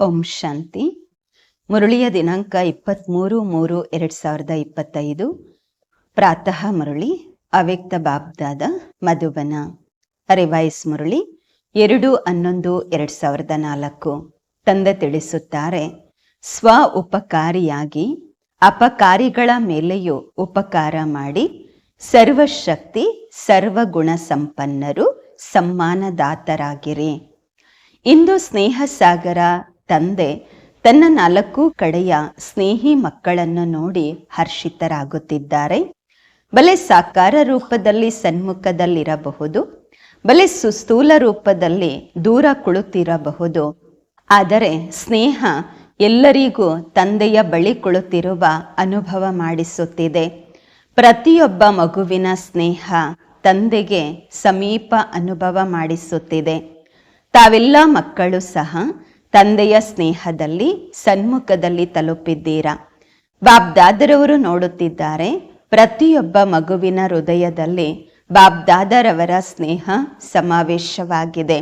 ಓಂ ಶಾಂತಿ. ಮುರುಳಿಯ ದಿನಾಂಕ ಇಪ್ಪತ್ತ್ಮೂರು ಮೂರು ಎರಡು ಸಾವಿರದ ಇಪ್ಪತ್ತೈದು. ಪ್ರಾತಃ ಮುರುಳಿ, ಅವ್ಯಕ್ತ ಬಾಬ್ದಾದ ಮಧುಬನ. ರಿವೈಸ್ ಮುರಳಿ, ಎರಡು ಹನ್ನೊಂದು ಎರಡು ಸಾವಿರದ ನಾಲ್ಕು. ತಂದೆ ತಿಳಿಸುತ್ತಾರೆ, ಸ್ವ ಉಪಕಾರಿಯಾಗಿ ಅಪಕಾರಿಗಳ ಮೇಲೆಯೂ ಉಪಕಾರ ಮಾಡಿ ಸರ್ವಶಕ್ತಿ, ಸರ್ವಗುಣ ಸಂಪನ್ನರು ಸಮ್ಮಾನದಾತರಾಗಿರಿ. ಇಂದು ಸ್ನೇಹ ಸಾಗರ ತಂದೆ ತನ್ನ ನಾಲ್ಕು ಕಡೆಯ ಸ್ನೇಹಿ ಮಕ್ಕಳನ್ನು ನೋಡಿ ಹರ್ಷಿತರಾಗುತ್ತಿದ್ದಾರೆ. ಬಲೆ ಸಾಕಾರ ರೂಪದಲ್ಲಿ ಸನ್ಮುಖದಲ್ಲಿರಬಹುದು, ಬಲೆ ಸುಸ್ಥೂಲ ರೂಪದಲ್ಲಿ ದೂರ ಕುಳಿತಿರಬಹುದು. ಆದರೆ ಸ್ನೇಹ ಎಲ್ಲರಿಗೂ ತಂದೆಯ ಬಳಿ ಕುಳಿತಿರುವ ಅನುಭವ ಮಾಡಿಸುತ್ತಿದೆ. ಪ್ರತಿಯೊಬ್ಬ ಮಗುವಿನ ಸ್ನೇಹ ತಂದೆಗೆ ಸಮೀಪ ಅನುಭವ ಮಾಡಿಸುತ್ತಿದೆ. ತಾವೆಲ್ಲ ಮಕ್ಕಳು ಸಹ ತಂದೆಯ ಸ್ನೇಹದಲ್ಲಿ ಸನ್ಮುಖದಲ್ಲಿ ತಲುಪಿದ್ದೀರಾ? ಬಾಬ್ದಾದರವರು ನೋಡುತ್ತಿದ್ದಾರೆ, ಪ್ರತಿಯೊಬ್ಬ ಮಗುವಿನ ಹೃದಯದಲ್ಲಿ ಬಾಬ್ದಾದರವರ ಸ್ನೇಹ ಸಮಾವೇಶವಾಗಿದೆ.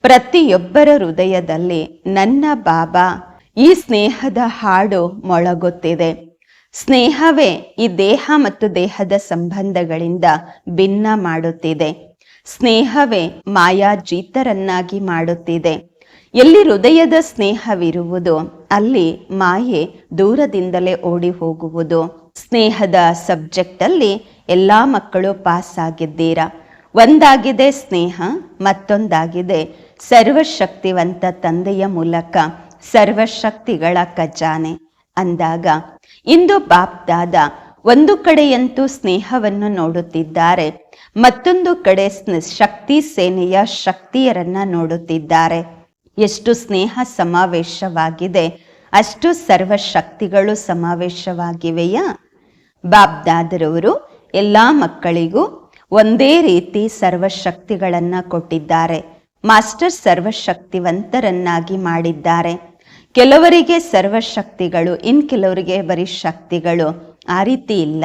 ಪ್ರತಿಯೊಬ್ಬರ ಹೃದಯದಲ್ಲಿ ನನ್ನ ಬಾಬಾ, ಈ ಸ್ನೇಹದ ಹಾಡು ಮೊಳಗುತ್ತಿದೆ. ಸ್ನೇಹವೇ ಈ ದೇಹ ಮತ್ತು ದೇಹದ ಸಂಬಂಧಗಳಿಂದ ಭಿನ್ನ ಮಾಡುತ್ತಿದೆ. ಸ್ನೇಹವೇ ಮಾಯಾಜೀತರನ್ನಾಗಿ ಮಾಡುತ್ತಿದೆ. ಎಲ್ಲಿ ಹೃದಯದ ಸ್ನೇಹವಿರುವುದು, ಅಲ್ಲಿ ಮಾಯೆ ದೂರದಿಂದಲೇ ಓಡಿ ಹೋಗುವುದು ಸ್ನೇಹದ ಸಬ್ಜೆಕ್ಟ್ ಅಲ್ಲಿ ಎಲ್ಲಾ ಮಕ್ಕಳು ಪಾಸ್ ಆಗಿದ್ದೀರಾ ಒಂದಾಗಿದೆ ಸ್ನೇಹ, ಮತ್ತೊಂದಾಗಿದೆ ಸರ್ವಶಕ್ತಿವಂತ ತಂದೆಯ ಮೂಲಕ, ಸರ್ವಶಕ್ತಿಗಳ ಖಜಾನೆ ಅಂದಾಗ. ಇಂದು ಬಾಪ್ದಾದ ಒಂದು ಕಡೆಯಂತೂ ಸ್ನೇಹವನ್ನು ನೋಡುತ್ತಿದ್ದಾರೆ, ಮತ್ತೊಂದು ಕಡೆ ಶಕ್ತಿ ಸೇನೆಯ ಶಕ್ತಿಯರನ್ನ ನೋಡುತ್ತಿದ್ದಾರೆ. ಎಷ್ಟು ಸ್ನೇಹ ಸಮಾವೇಶವಾಗಿದೆ, ಅಷ್ಟು ಸರ್ವಶಕ್ತಿಗಳು ಸಮಾವೇಶವಾಗಿವೆಯಾ? ಬಾಬ್ದಾದರವರು ಎಲ್ಲ ಮಕ್ಕಳಿಗೂ ಒಂದೇ ರೀತಿ ಸರ್ವಶಕ್ತಿಗಳನ್ನು ಕೊಟ್ಟಿದ್ದಾರೆ. ಮಾಸ್ಟರ್ ಸರ್ವಶಕ್ತಿವಂತರನ್ನಾಗಿ ಮಾಡಿದ್ದಾರೆ. ಕೆಲವರಿಗೆ ಸರ್ವಶಕ್ತಿಗಳು, ಇನ್ ಕೆಲವರಿಗೆ ಬರೀ ಶಕ್ತಿಗಳು ಆ ರೀತಿ ಇಲ್ಲ.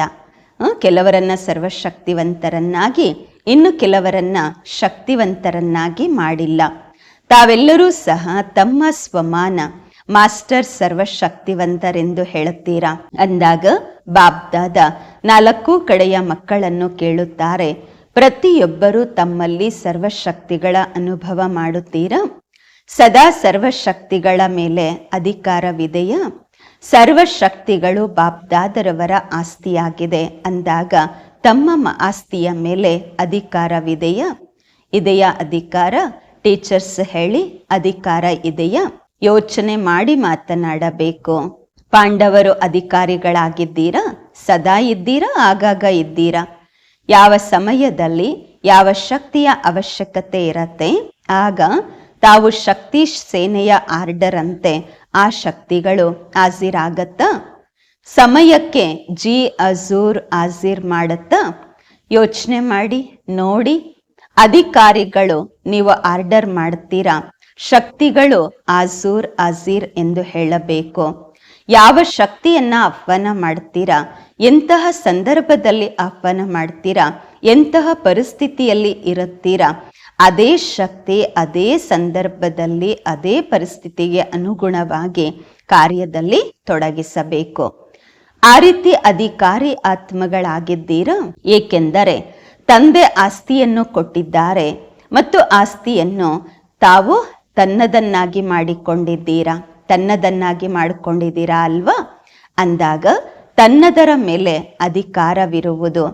ಕೆಲವರನ್ನ ಸರ್ವಶಕ್ತಿವಂತರನ್ನಾಗಿ, ಇನ್ನು ಕೆಲವರನ್ನ ಶಕ್ತಿವಂತರನ್ನಾಗಿ ಮಾಡಿಲ್ಲ. ತಾವೆಲ್ಲರೂ ಸಹ ತಮ್ಮ ಸ್ವಮಾನ ಮಾಸ್ಟರ್ ಸರ್ವಶಕ್ತಿವಂತರೆಂದು ಹೇಳುತ್ತೀರಾ? ಅಂದಾಗ ಬಾಬ್ದಾದ ನಾಲ್ಕು ಕಡೆಯ ಮಕ್ಕಳನ್ನು ಕೇಳುತ್ತಾರೆ, ಪ್ರತಿಯೊಬ್ಬರೂ ತಮ್ಮಲ್ಲಿ ಸರ್ವಶಕ್ತಿಗಳ ಅನುಭವ ಮಾಡುತ್ತೀರಾ? ಸದಾ ಸರ್ವಶಕ್ತಿಗಳ ಮೇಲೆ ಅಧಿಕಾರವಿದೆಯಾ? ಸರ್ವಶಕ್ತಿಗಳು ಬಾಬ್ದಾದರವರ ಆಸ್ತಿಯಾಗಿದೆ ಅಂದಾಗ ತಮ್ಮ ಆಸ್ತಿಯ ಮೇಲೆ ಅಧಿಕಾರವಿದೆಯಾ? ಇದೆಯಾ ಅಧಿಕಾರ? ಟೀಚರ್ಸ್ ಹೇಳಿ ಅಧಿಕಾರ ಇದೆಯಾ? ಯೋಚನೆ ಮಾಡಿ ಮಾತನಾಡಬೇಕು. ಪಾಂಡವರು ಅಧಿಕಾರಿಗಳಾಗಿದ್ದೀರಾ? ಸದಾ ಇದ್ದೀರಾ? ಆಗಾಗ ಇದ್ದೀರಾ? ಯಾವ ಸಮಯದಲ್ಲಿ ಯಾವ ಶಕ್ತಿಯ ಅವಶ್ಯಕತೆ ಇರತ್ತೆ? ಆಗ ತಾವು ಶಕ್ತಿ ಸೇನೆಯ ಆರ್ಡರ್ ಅಂತೆ ಆ ಶಕ್ತಿಗಳು ಹಾಜಿರಾಗತ್ತಾ? ಸಮಯಕ್ಕೆ ಜಿ ಅಜೂರ್ ಹಾಜಿರ್ ಮಾಡತ್ತಾ? ಯೋಚನೆ ಮಾಡಿ, ನೋಡಿ ಅಧಿಕಾರಿಗಳು, ನೀವು ಆರ್ಡರ್ ಮಾಡ್ತೀರಾ? ಶಕ್ತಿಗಳು ಆಜೂರ್ ಅಜೀರ್ ಎಂದು ಹೇಳಬೇಕು. ಯಾವ ಶಕ್ತಿಯನ್ನ ಆಹ್ವಾನ ಮಾಡ್ತೀರಾ? ಎಂತಹ ಸಂದರ್ಭದಲ್ಲಿ ಆಹ್ವಾನ ಮಾಡ್ತೀರಾ? ಎಂತಹ ಪರಿಸ್ಥಿತಿಯಲ್ಲಿ ಇರುತ್ತೀರಾ? ಅದೇ ಶಕ್ತಿ, ಅದೇ ಸಂದರ್ಭದಲ್ಲಿ, ಅದೇ ಪರಿಸ್ಥಿತಿಗೆ ಅನುಗುಣವಾಗಿ ಕಾರ್ಯದಲ್ಲಿ ತೊಡಗಿಸಬೇಕು. ಆ ರೀತಿ ಅಧಿಕಾರಿ ಆತ್ಮಗಳಾಗಿದ್ದೀರಾ? ಏಕೆಂದರೆ ತಂದೆ ಆಸ್ತಿಯನ್ನು ಕೊಟ್ಟಿದ್ದಾರೆ ಮತ್ತು ಆಸ್ತಿಯನ್ನು ತಾವು ತನ್ನದನ್ನಾಗಿ ಮಾಡಿಕೊಂಡಿದ್ದೀರಾ? ತನ್ನದನ್ನಾಗಿ ಮಾಡಿಕೊಂಡಿದ್ದೀರಾ ಅಲ್ವಾ? ಅಂದಾಗ ತನ್ನದರ ಮೇಲೆ ಅಧಿಕಾರವಿರುವುದು.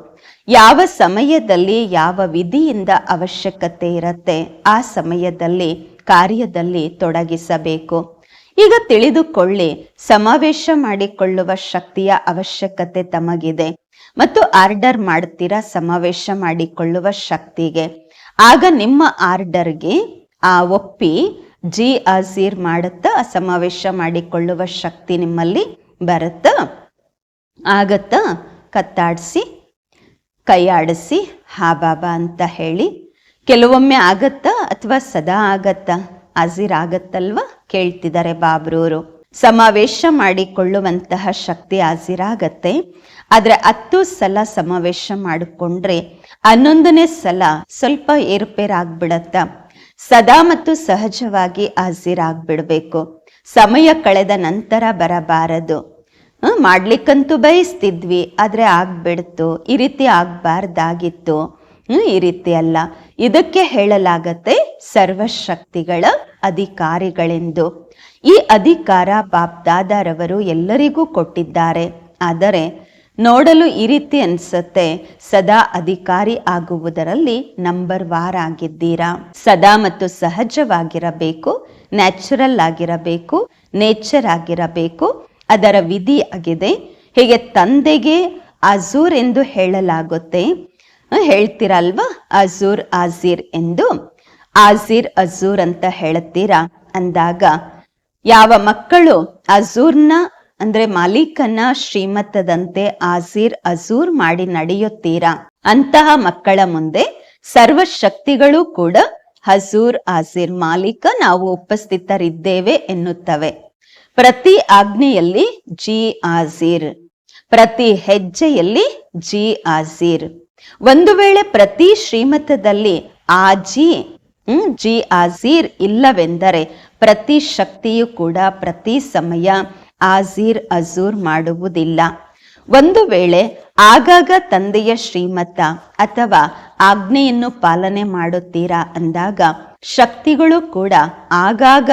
ಯಾವ ಸಮಯದಲ್ಲಿ ಯಾವ ವಿಧಿಯಿಂದ ಅವಶ್ಯಕತೆ ಇರುತ್ತೆ ಆ ಸಮಯದಲ್ಲಿ ಕಾರ್ಯದಲ್ಲಿ ತೊಡಗಿಸಬೇಕು. ಈಗ ತಿಳಿದುಕೊಳ್ಳಿ, ಸಮಾವೇಶ ಮಾಡಿಕೊಳ್ಳುವ ಶಕ್ತಿಯ ಅವಶ್ಯಕತೆ ತಮಗಿದೆ. ಮತ್ತು ಆರ್ಡರ್ ಮಾಡ್ತೀರಾ, ಸಮಾವೇಶ ಮಾಡಿಕೊಳ್ಳುವ ಶಕ್ತಿಗೆ. ಆಗ ನಿಮ್ಮ ಆರ್ಡರ್ಗೆ, ಆ ಒಪ್ಪಿ, ಜಿ ಅಜೀರ್ ಮಾಡುತ್ತಾ, ಸಮಾವೇಶ ಮಾಡಿಕೊಳ್ಳುವ ಶಕ್ತಿ ನಿಮ್ಮಲ್ಲಿ ಬರುತ್ತಾ? ಆಗತ್ತಾ? ಕತ್ತಾಡಿಸಿ, ಕೈಯಾಡಿಸಿ, ಹಾ ಬಾಬಾ ಅಂತ ಹೇಳಿ. ಕೆಲವೊಮ್ಮೆ ಆಗತ್ತಾ ಅಥವಾ ಸದಾ ಆಗತ್ತಾ? ಅಜೀರ್ ಆಗತ್ತಲ್ವಾ? ಕೇಳ್ತಿದ್ದಾರೆ ಬಾಬ್ರೂರು. ಸಮಾವೇಶ ಮಾಡಿಕೊಳ್ಳುವಂತಹ ಶಕ್ತಿ ಹಾಜಿರಾಗತ್ತೆ ಆದ್ರೆ ಹತ್ತು ಸಲ ಸಮಾವೇಶ ಮಾಡಿಕೊಂಡ್ರೆ ಹನ್ನೊಂದನೇ ಸಲ ಸ್ವಲ್ಪ ಏರುಪೇರಾಗ್ಬಿಡತ್ತ. ಸದಾ ಮತ್ತು ಸಹಜವಾಗಿ ಹಾಜಿರಾಗ್ಬಿಡ್ಬೇಕು ಸಮಯ ಕಳೆದ ನಂತರ ಬರಬಾರದು. ಮಾಡ್ಲಿಕ್ಕಂತೂ ಬಯಸ್ತಿದ್ವಿ, ಆದ್ರೆ ಆಗ್ಬಿಡ್ತು. ಈ ರೀತಿ ಆಗ್ಬಾರ್ದಾಗಿತ್ತು. ಈ ರೀತಿ ಅಲ್ಲ. ಇದಕ್ಕೆ ಹೇಳಲಾಗತ್ತೆ ಸರ್ವಶಕ್ತಿಗಳ ಅಧಿಕಾರಿಗಳೆಂದು. ಈ ಅಧಿಕಾರ ಬಾಬ್ ಬಾಬ್ದಾದಾರವರು ಎಲ್ಲರಿಗೂ ಕೊಟ್ಟಿದ್ದಾರೆ. ಆದರೆ ನೋಡಲು ಈ ರೀತಿ ಅನ್ಸುತ್ತೆ, ಸದಾ ಅಧಿಕಾರಿ ಆಗುವುದರಲ್ಲಿ ನಂಬರ್ ವಾರ್ ಆಗಿದ್ದೀರಾ? ಸದಾ ಮತ್ತು ಸಹಜವಾಗಿರಬೇಕು, ನ್ಯಾಚುರಲ್ ಆಗಿರಬೇಕು, ನೇಚರ್ ಆಗಿರಬೇಕು, ಅದರ ವಿಧಿ ಆಗಿದೆ. ಹೀಗೆ ತಂದೆಗೆ ಅಜೂರ್ ಎಂದು ಹೇಳಲಾಗುತ್ತೆ. ಹೇಳ್ತೀರಲ್ವಾ? ಅಜೂರ್, ಆಜೀರ್ ಎಂದು. ಆಜೀರ್ ಅಜೂರ್ ಅಂತ ಹೇಳುತ್ತೀರಾ? ಅಂದಾಗ, ಯಾವ ಮಕ್ಕಳು ಅಜೂರ್ನ, ಅಂದ್ರೆ ಮಾಲೀಕನ ಶ್ರೀಮತದಂತೆ ಆಜೀರ್ ಅಜೂರ್ ಮಾಡಿ ನಡೆಯುತ್ತೀರಾ? ಅಂತಹ ಮಕ್ಕಳ ಮುಂದೆ ಸರ್ವಶಕ್ತಿಗಳು ಕೂಡ ಹಜೂರ್ ಆಜೀರ್ ಮಾಲೀಕ ನಾವು ಉಪಸ್ಥಿತರಿದ್ದೇವೆ ಎನ್ನುತ್ತವೆ. ಪ್ರತಿ ಆಜ್ಞೆಯಲ್ಲಿ ಜಿ ಆಜೀರ್ ಪ್ರತಿ ಹೆಜ್ಜೆಯಲ್ಲಿ ಜಿ ಆಜೀರ್ ಒಂದು ವೇಳೆ ಪ್ರತಿ ಶ್ರೀಮತದಲ್ಲಿ ಆಜಿ ಜಿ ಆಜೀರ್ ಇಲ್ಲವೆಂದರೆ ಪ್ರತಿ ಶಕ್ತಿಯು ಕೂಡ ಪ್ರತಿ ಸಮಯ ಆಜೀರ್ ಅಜೂರ್ ಮಾಡುವುದಿಲ್ಲ. ಒಂದು ವೇಳೆ ಆಗಾಗ ತಂದೆಯ ಶ್ರೀಮತ ಅಥವಾ ಆಜ್ಞೆಯನ್ನು ಪಾಲನೆ ಮಾಡುತ್ತೀರಾ ಅಂದಾಗ ಶಕ್ತಿಗಳು ಕೂಡ ಆಗಾಗ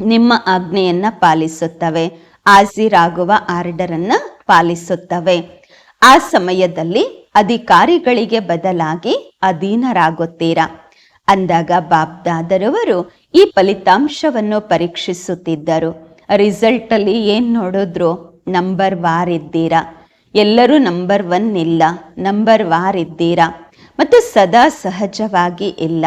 ನಿಮ್ಮ ಆಜ್ಞೆಯನ್ನ ಪಾಲಿಸುತ್ತವೆ. ಆಜೀರಾಗುವ ಆರ್ಡರ್ ಅನ್ನ ಪಾಲಿಸುತ್ತವೆ. ಆ ಸಮಯದಲ್ಲಿ ಅಧಿಕಾರಿಗಳಿಗೆ ಬದಲಾಗಿ ಅಧೀನರಾಗುತ್ತೀರಾ. ಅಂದಾಗ ಬಾಬ್ದಾದರವರು ಈ ಫಲಿತಾಂಶವನ್ನು ಪರೀಕ್ಷಿಸುತ್ತಿದ್ದರು. ರಿಸಲ್ಟ್ ಅಲ್ಲಿ ಏನ್ ನೋಡಿದ್ರು? ನಂಬರ್ ವಾರ್ ಇದ್ದೀರಾ? ಎಲ್ಲರೂ ನಂಬರ್ ಒನ್ ಇಲ್ಲ, ನಂಬರ್ ವಾರ್ ಇದ್ದೀರಾ? ಮತ್ತು ಸದಾ ಸಹಜವಾಗಿ ಇಲ್ಲ.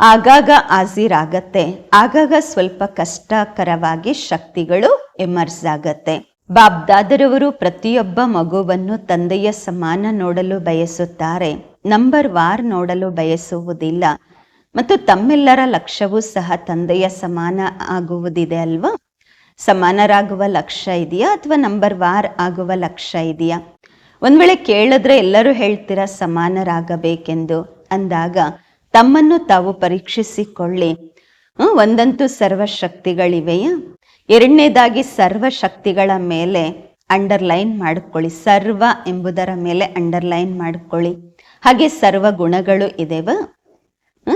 ಆಗಾಗ ಹಾಜಿರಾಗತ್ತೆ ಆಗಾಗ ಸ್ವಲ್ಪ ಕಷ್ಟಕರವಾಗಿ ಶಕ್ತಿಗಳು ಎಮರ್ಸ್ ಆಗತ್ತೆ. ಬಾಬ್ದಾದರವರು ಪ್ರತಿಯೊಬ್ಬ ಮಗುವನ್ನು ತಂದೆಯ ಸಮಾನ ನೋಡಲು ಬಯಸುತ್ತಾರೆ. ನಂಬರ್ ವಾರ್ ನೋಡಲು ಬಯಸುವುದಿಲ್ಲ. ಮತ್ತು ತಮ್ಮೆಲ್ಲರ ಲಕ್ಷ್ಯವೂ ಸಹ ತಂದೆಯ ಸಮಾನ ಆಗುವುದಿದೆ ಅಲ್ವಾ? ಸಮಾನರಾಗುವ ಲಕ್ಷ್ಯ ಇದೆಯಾ ಅಥವಾ ನಂಬರ್ ವಾರ್ ಆಗುವ ಲಕ್ಷ್ಯ ಇದೆಯಾ? ಒಂದ್ ವೇಳೆ ಕೇಳಿದ್ರೆ ಎಲ್ಲರೂ ಹೇಳ್ತೀರಾ ಸಮಾನರಾಗಬೇಕೆಂದು. ಅಂದಾಗ, ತಮ್ಮನ್ನು ತಾವು ಪರೀಕ್ಷಿಸಿಕೊಳ್ಳಿ. ಒಂದಂತೂ ಸರ್ವಶಕ್ತಿಗಳಿವೆಯಾ? ಎರಡನೇದಾಗಿ ಸರ್ವಶಕ್ತಿಗಳ ಮೇಲೆ ಅಂಡರ್ಲೈನ್ ಮಾಡಿಕೊಳ್ಳಿ. ಸರ್ವ ಎಂಬುದರ ಮೇಲೆ ಅಂಡರ್ಲೈನ್ ಮಾಡಿಕೊಳ್ಳಿ. ಹಾಗೆ ಸರ್ವ ಗುಣಗಳು ಇದೆವ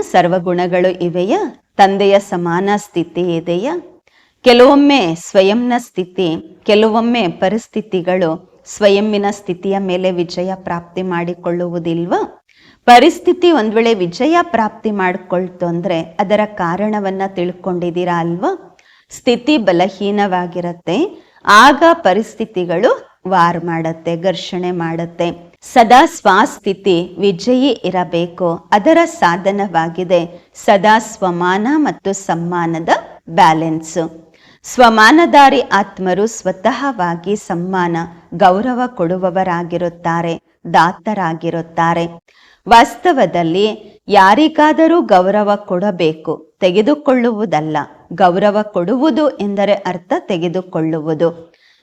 ಸರ್ವಗುಣಗಳು ಇವೆಯಾ? ತಂದೆಯ ಸಮಾನ ಸ್ಥಿತಿ ಇದೆಯಾ? ಕೆಲವೊಮ್ಮೆ ಸ್ವಯಂನ ಸ್ಥಿತಿ, ಕೆಲವೊಮ್ಮೆ ಪರಿಸ್ಥಿತಿಗಳು ಸ್ವಯಂವಿನ ಸ್ಥಿತಿಯ ಮೇಲೆ ವಿಜಯ ಪ್ರಾಪ್ತಿ ಮಾಡಿಕೊಳ್ಳುವುದಿಲ್ವಾ? ಪರಿಸ್ಥಿತಿ ಒಂದ್ ವೇಳೆ ವಿಜಯ ಪ್ರಾಪ್ತಿ ಮಾಡಿಕೊಳ್ತು ಅಂದ್ರೆ ಅದರ ಕಾರಣವನ್ನ ತಿಳ್ಕೊಂಡಿದ್ದೀರಾ ಅಲ್ವಾ? ಸ್ಥಿತಿ ಬಲಹೀನವಾಗಿರತ್ತೆ, ಆಗ ಪರಿಸ್ಥಿತಿಗಳು ವಾರ್ ಮಾಡತ್ತೆ, ಘರ್ಷಣೆ ಮಾಡತ್ತೆ. ಸದಾ ಸ್ವಸ್ಥಿತಿ ವಿಜಯಿ ಇರಬೇಕು. ಅದರ ಸಾಧನವಾಗಿದೆ ಸದಾ ಸ್ವಮಾನ ಮತ್ತು ಸಮ್ಮಾನದ ಬ್ಯಾಲೆನ್ಸ್. ಸ್ವಮಾನದಾರಿ ಆತ್ಮರು ಸ್ವತಃವಾಗಿ ಸಮ್ಮಾನ, ಗೌರವ ಕೊಡುವವರಾಗಿರುತ್ತಾರೆ, ದಾತರಾಗಿರುತ್ತಾರೆ. ವಾಸ್ತವದಲ್ಲಿ ಯಾರಿಗಾದರೂ ಗೌರವ ಕೊಡಬೇಕು, ತೆಗೆದುಕೊಳ್ಳುವುದಲ್ಲ. ಗೌರವ ಕೊಡುವುದು ಎಂದರೆ ಅರ್ಥ ತೆಗೆದುಕೊಳ್ಳುವುದು.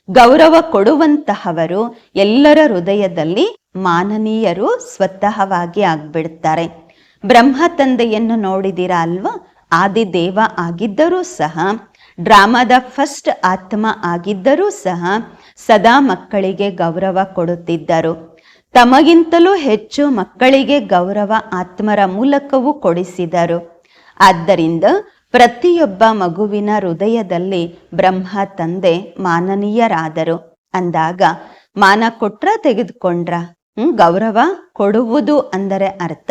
ಗೌರವ ಕೊಡುವಂತಹವರು ಎಲ್ಲರ ಹೃದಯದಲ್ಲಿ ಮಾನನೀಯರು ಸ್ವತಃವಾಗಿ ಆಗ್ಬಿಡ್ತಾರೆ. ಬ್ರಹ್ಮ ತಂದೆಯನ್ನು ನೋಡಿದಿರಾ ಅಲ್ವಾ? ಆದಿದೇವ ಆಗಿದ್ದರೂ ಸಹ, ಡ್ರಾಮಾದ ಫಸ್ಟ್ ಆತ್ಮ ಆಗಿದ್ದರೂ ಸಹ ಸದಾ ಮಕ್ಕಳಿಗೆ ಗೌರವ ಕೊಡುತ್ತಿದ್ದರು. ತಮಗಿಂತಲೂ ಹೆಚ್ಚು ಮಕ್ಕಳಿಗೆ ಗೌರವ ಆತ್ಮರ ಮೂಲಕವೂ ಕೊಡಿಸಿದರು. ಆದ್ದರಿಂದ ಪ್ರತಿಯೊಬ್ಬ ಮಗುವಿನ ಹೃದಯದಲ್ಲಿ ಬ್ರಹ್ಮ ತಂದೆ ಮಾನನೀಯರಾದರು. ಅಂದಾಗ ಮಾನ ಕೊಟ್ರ ತೆಗೆದುಕೊಂಡ್ರಾ? ಗೌರವ ಕೊಡುವುದು ಅಂದರೆ ಅರ್ಥ.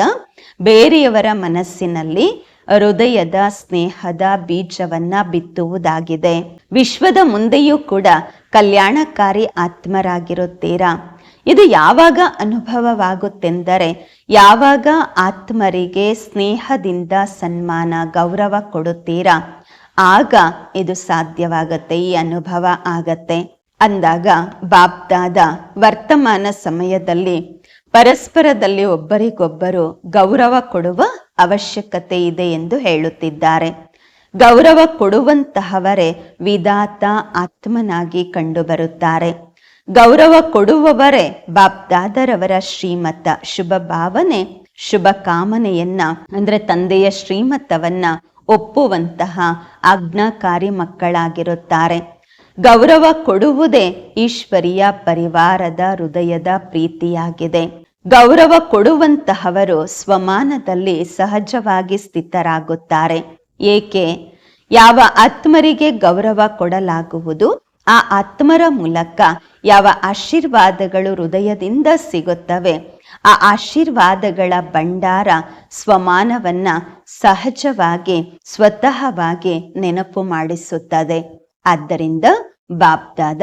ಬೇರೆಯವರ ಮನಸ್ಸಿನಲ್ಲಿ ಹೃದಯದ ಸ್ನೇಹದ ಬೀಜವನ್ನ ಬಿತ್ತುವುದಾಗಿದೆ. ವಿಶ್ವದ ಮುಂದೆಯೂ ಕೂಡ ಕಲ್ಯಾಣಕಾರಿ ಆತ್ಮರಾಗಿರುತ್ತೀರಾ? ಇದು ಯಾವಾಗ ಅನುಭವವಾಗುತ್ತೆಂದರೆ ಯಾವಾಗ ಆತ್ಮರಿಗೆ ಸ್ನೇಹದಿಂದ ಸನ್ಮಾನ, ಗೌರವ ಕೊಡುತ್ತೀರಾ? ಆಗ ಇದು ಸಾಧ್ಯವಾಗತ್ತೆ, ಈ ಅನುಭವ ಆಗತ್ತೆ. ಅಂದಾಗ ಬಾಬ್ದಾದ ವರ್ತಮಾನ ಸಮಯದಲ್ಲಿ ಪರಸ್ಪರದಲ್ಲಿ ಒಬ್ಬರಿಗೊಬ್ಬರು ಗೌರವ ಕೊಡುವ ಅವಶ್ಯಕತೆ ಇದೆ ಎಂದು ಹೇಳುತ್ತಿದ್ದಾರೆ. ಗೌರವ ಕೊಡುವಂತಹವರೇ ವಿಧಾತ ಆತ್ಮನಾಗಿ ಕಂಡುಬರುತ್ತಾರೆ. ಗೌರವ ಕೊಡುವವರೇ ಬಾಬ್ದಾದರವರ ಶ್ರೀಮತ ಶುಭ ಭಾವನೆ, ಶುಭ ಕಾಮನೆಯನ್ನ, ಅಂದ್ರೆ ತಂದೆಯ ಶ್ರೀಮತವನ್ನ ಒಪ್ಪುವಂತಹ ಆಜ್ಞಾಕಾರಿ ಮಕ್ಕಳಾಗಿರುತ್ತಾರೆ. ಗೌರವ ಕೊಡುವುದೇ ಈಶ್ವರಿಯ ಪರಿವಾರದ ಹೃದಯದ ಪ್ರೀತಿಯಾಗಿದೆ. ಗೌರವ ಕೊಡುವಂತಹವರು ಸ್ವಮಾನದಲ್ಲಿ ಸಹಜವಾಗಿ ಸ್ಥಿತರಾಗುತ್ತಾರೆ. ಏಕೆ? ಯಾವ ಆತ್ಮರಿಗೆ ಗೌರವ ಕೊಡಲಾಗುವುದು? ಆ ಆತ್ಮರ ಮೂಲಕ ಯಾವ ಆಶೀರ್ವಾದಗಳು ಹೃದಯದಿಂದ ಸಿಗುತ್ತವೆ? ಆ ಆಶೀರ್ವಾದಗಳ ಭಂಡಾರ ಸ್ವಮಾನವನ್ನ ಸಹಜವಾಗಿ, ಸ್ವತಃವಾಗಿ ನೆನಪು ಮಾಡಿಸುತ್ತದೆ. ಆದ್ದರಿಂದ ಬಾಪ್ದಾದ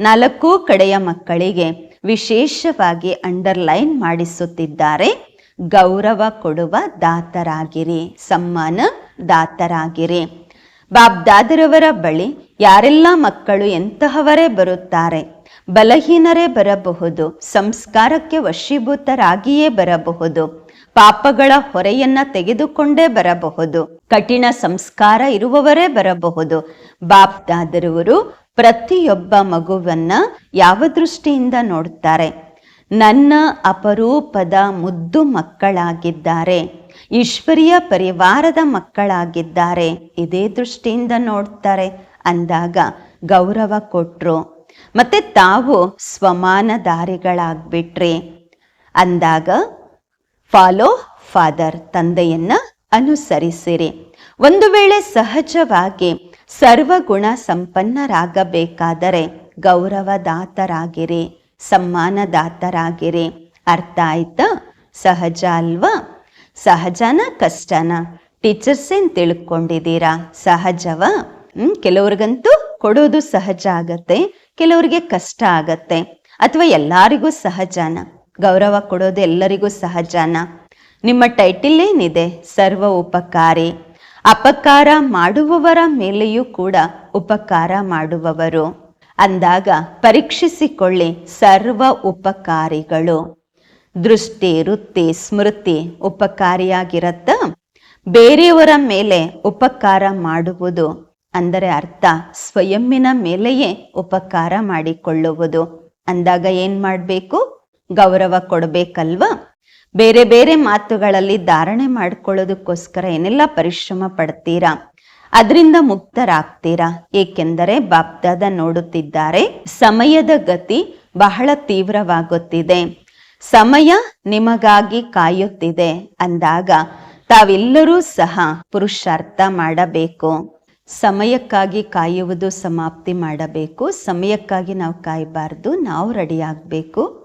ನಾಲ್ಕು ಕಡೆಯ ಮಕ್ಕಳಿಗೆ ವಿಶೇಷವಾಗಿ ಅಂಡರ್ಲೈನ್ ಮಾಡಿಸುತ್ತಿದ್ದಾರೆ. ಗೌರವ ಕೊಡುವ ದಾತರಾಗಿರಿ, ಸಮ್ಮಾನ ದಾತರಾಗಿರಿ. ಬಾಬ್ದಾದರವರ ಬಳಿ ಯಾರೆಲ್ಲ ಮಕ್ಕಳು ಎಂತಹವರೇ ಬರುತ್ತಾರೆ, ಬಲಹೀನರೇ ಬರಬಹುದು, ಸಂಸ್ಕಾರಕ್ಕೆ ವಶೀಭೂತರಾಗಿಯೇ ಬರಬಹುದು, ಪಾಪಗಳ ಹೊರೆಯನ್ನ ತೆಗೆದುಕೊಂಡೇ ಬರಬಹುದು, ಕಠಿಣ ಸಂಸ್ಕಾರ ಇರುವವರೇ ಬರಬಹುದು. ಬಾಪ್ದಾದರವರು ಪ್ರತಿಯೊಬ್ಬ ಮಗುವನ್ನ ಯಾವ ದೃಷ್ಟಿಯಿಂದ ನೋಡ್ತಾರೆ? ನನ್ನ ಅಪರೂಪದ ಮುದ್ದು ಮಕ್ಕಳಾಗಿದ್ದಾರೆ, ಈಶ್ವರಿಯ ಪರಿವಾರದ ಮಕ್ಕಳಾಗಿದ್ದಾರೆ, ಇದೇ ದೃಷ್ಟಿಯಿಂದ ನೋಡ್ತಾರೆ ಅಂದಾಗ ಗೌರವ ಕೊಟ್ರು. ಮತ್ತೆ ತಾವು ಸ್ವಮಾನಧಾರಿಗಳಾಗ್ಬಿಟ್ರಿ ಅಂದಾಗ ಫಾಲೋ ಫಾದರ್ ತಂದೆಯನ್ನ ಅನುಸರಿಸಿರಿ. ಒಂದು ವೇಳೆ ಸಹಜವಾಗಿ ಸರ್ವಗುಣ ಸಂಪನ್ನರಾಗಬೇಕಾದರೆ ಗೌರವದಾತರಾಗಿರಿ, ಸಮ್ಮಾನದಾತರಾಗಿರಿ. ಅರ್ಥ ಆಯ್ತಾ ಸಹಜ ಅಲ್ವಾ? ಸಹಜನ ಕಷ್ಟನ? ಟೀಚರ್ಸ್ ಏನ್ ತಿಳ್ಕೊಂಡಿದ್ದೀರಾ? ಸಹಜವ? ಹ್ಮ್, ಕೆಲವ್ರಿಗಂತೂ ಕೊಡೋದು ಸಹಜ ಆಗತ್ತೆ, ಕೆಲವರಿಗೆ ಕಷ್ಟ ಆಗತ್ತೆ. ಅಥವಾ ಎಲ್ಲರಿಗೂ ಸಹಜನ? ಗೌರವ ಕೊಡೋದು ಎಲ್ಲರಿಗೂ ಸಹಜನ? ನಿಮ್ಮ ಟೈಟಿಲ್ ಏನಿದೆ? ಸರ್ವ ಉಪಕಾರಿ. ಅಪಕಾರ ಮಾಡುವವರ ಮೇಲೆಯೂ ಕೂಡ ಉಪಕಾರ ಮಾಡುವವರು. ಅಂದಾಗ ಪರೀಕ್ಷಿಸಿಕೊಳ್ಳಿ ಸರ್ವ ಉಪಕಾರಿಗಳು. ದೃಷ್ಟಿ ವೃತ್ತಿ ಸ್ಮೃತಿ ಉಪಕಾರಿಯಾಗಿರತ್ತ. ಬೇರೆಯವರ ಮೇಲೆ ಉಪಕಾರ ಮಾಡುವುದು ಅಂದರೆ ಅರ್ಥ ಸ್ವಯಂನ ಮೇಲೆಯೇ ಉಪಕಾರ ಮಾಡಿಕೊಳ್ಳುವುದು. ಅಂದಾಗ ಏನ್ ಮಾಡಬೇಕು? ಗೌರವ ಕೊಡಬೇಕಲ್ವಾ? ಬೇರೆ ಬೇರೆ ಮಾತುಗಳಲ್ಲಿ ಧಾರಣೆ ಮಾಡ್ಕೊಳ್ಳೋದಕ್ಕೋಸ್ಕರ ಏನೆಲ್ಲ ಪರಿಶ್ರಮ ಪಡ್ತೀರಾ? ಅದರಿಂದ ಮುಕ್ತರಾಗ್ತೀರಾ? ಏಕೆಂದರೆ ಬಾಪ್ದಾದ ನೋಡುತ್ತಿದ್ದಾರೆ, ಸಮಯದ ಗತಿ ಬಹಳ ತೀವ್ರವಾಗುತ್ತಿದೆ. ಸಮಯ ನಿಮಗಾಗಿ ಕಾಯುತ್ತಿದೆ ಅಂದಾಗ ತಾವೆಲ್ಲರೂ ಸಹ ಪುರುಷಾರ್ಥ ಮಾಡಬೇಕು. ಸಮಯಕ್ಕಾಗಿ ಕಾಯುವುದು ಸಮಾಪ್ತಿ ಮಾಡಬೇಕು. ಸಮಯಕ್ಕಾಗಿ ನಾವು ಕಾಯಬಾರ್ದು. ನಾವು ರೆಡಿ ಆಗಬೇಕು.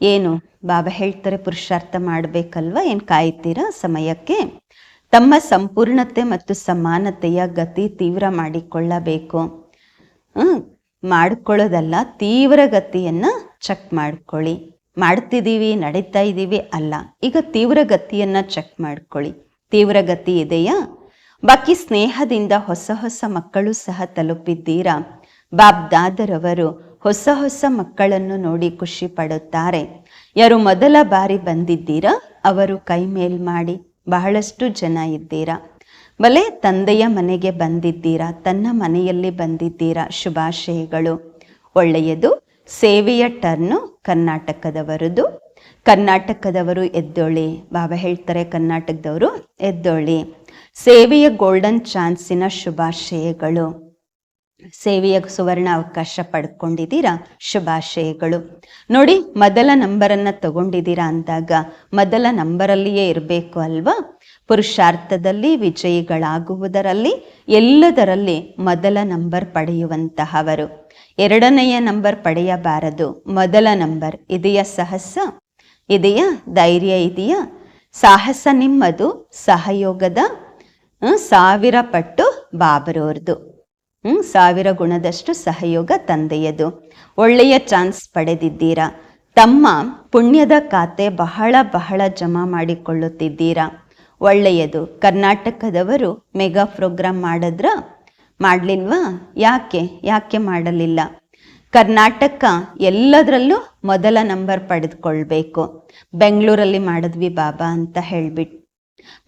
ಏನು? ಬಾಬಾ ಹೇಳ್ತಾರೆ, ಪುರುಷಾರ್ಥ ಮಾಡಬೇಕಲ್ವಾ? ಏನು ಕಾಯ್ತೀರಾ? ಸಮಯಕ್ಕೆ ತಮ್ಮ ಸಂಪೂರ್ಣತೆ ಮತ್ತು ಸಮಾನತೆಯ ಗತಿ ತೀವ್ರ ಮಾಡಿಕೊಳ್ಳಬೇಕು. ಮಾಡ್ಕೊಳ್ಳೋದಲ್ಲ, ತೀವ್ರ ಗತಿಯನ್ನ ಚೆಕ್ ಮಾಡ್ಕೊಳ್ಳಿ. ಮಾಡ್ತಿದ್ದೀವಿ, ನಡೀತಾ ಇದ್ದೀವಿ, ಅಲ್ಲ. ಈಗ ತೀವ್ರ ಗತಿಯನ್ನ ಚೆಕ್ ಮಾಡ್ಕೊಳ್ಳಿ. ತೀವ್ರ ಗತಿ ಇದೆಯಾ? ಬಾಕಿ ಸ್ನೇಹದಿಂದ ಹೊಸ ಹೊಸ ಮಕ್ಕಳು ಸಹ ತಲುಪಿದ್ದೀರಾ? ಬಾಬ್ದಾದರವರು ಹೊಸ ಹೊಸ ಮಕ್ಕಳನ್ನು ನೋಡಿ ಖುಷಿ ಪಡುತ್ತಾರೆ. ಯಾರು ಮೊದಲ ಬಾರಿ ಬಂದಿದ್ದೀರಾ? ಅವರು ಕೈ ಮೇಲ್ ಮಾಡಿ ಬಹಳಷ್ಟು ಜನ ಇದ್ದೀರಾ? ಬಲೆ ತಂದೆಯ ಮನೆಗೆ ಬಂದಿದ್ದೀರಾ? ತನ್ನ ಮನೆಯಲ್ಲಿ ಬಂದಿದ್ದೀರಾ? ಶುಭಾಶಯಗಳು. ಒಳ್ಳೆಯದು. ಸೇವೆಯ ಟರ್ನು ಕರ್ನಾಟಕದವರದು. ಕರ್ನಾಟಕದವರು ಎದ್ದೊಳಿ. ಬಾಬಾ ಹೇಳ್ತಾರೆ, ಕರ್ನಾಟಕದವರು ಎದ್ದೊಳಿ. ಸೇವೆಯ ಗೋಲ್ಡನ್ ಚಾನ್ಸಿನ ಶುಭಾಶಯಗಳು. ಸೇವೆಯ ಸುವರ್ಣ ಅವಕಾಶ ಪಡ್ಕೊಂಡಿದ್ದೀರಾ? ಶುಭಾಶಯಗಳು. ನೋಡಿ, ಮೊದಲ ನಂಬರನ್ನ ತಗೊಂಡಿದ್ದೀರಾ ಅಂದಾಗ, ಮೊದಲ ನಂಬರಲ್ಲಿಯೇ ಇರಬೇಕು ಅಲ್ವಾ? ಪುರುಷಾರ್ಥದಲ್ಲಿ ವಿಜಯಿಗಳಾಗುವುದರಲ್ಲಿ ಎಲ್ಲದರಲ್ಲಿ ಮೊದಲ ನಂಬರ್ ಪಡೆಯುವಂತಹವರು. ಎರಡನೆಯ ನಂಬರ್ ಪಡೆಯಬಾರದು. ಮೊದಲ ನಂಬರ್ ಇದೆಯಾ ಸಾಹಸ? ಇದೆಯಾ ಧೈರ್ಯ ಇದೆಯಾ? ಸಾಹಸ ನಿಮ್ಮದು, ಸಹಯೋಗದ ಸಾವಿರ ಪಟ್ಟು ಬಾಬರವ್ರದ್ದು ಹ್ಮ್ ಸಾವಿರ ಗುಣದಷ್ಟು ಸಹಯೋಗ ತಂದೆಯದು. ಒಳ್ಳೆಯ ಚಾನ್ಸ್ ಪಡೆದಿದ್ದೀರಾ? ತಮ್ಮ ಪುಣ್ಯದ ಖಾತೆ ಬಹಳ ಬಹಳ ಜಮಾ ಮಾಡಿಕೊಳ್ಳುತ್ತಿದ್ದೀರಾ? ಒಳ್ಳೆಯದು. ಕರ್ನಾಟಕದವರು ಮೆಗಾ ಪ್ರೋಗ್ರಾಮ್ ಮಾಡಿದ್ರ? ಮಾಡಲಿಲ್ವಾ? ಯಾಕೆ? ಯಾಕೆ ಮಾಡಲಿಲ್ಲ? ಕರ್ನಾಟಕ ಎಲ್ಲದರಲ್ಲೂ ಮೊದಲ ನಂಬರ್ ಪಡೆದುಕೊಳ್ಬೇಕು. ಬೆಂಗಳೂರಲ್ಲಿ ಮಾಡಿದ್ವಿ ಬಾಬಾ ಅಂತ ಹೇಳ್ಬಿಟ್ಟು.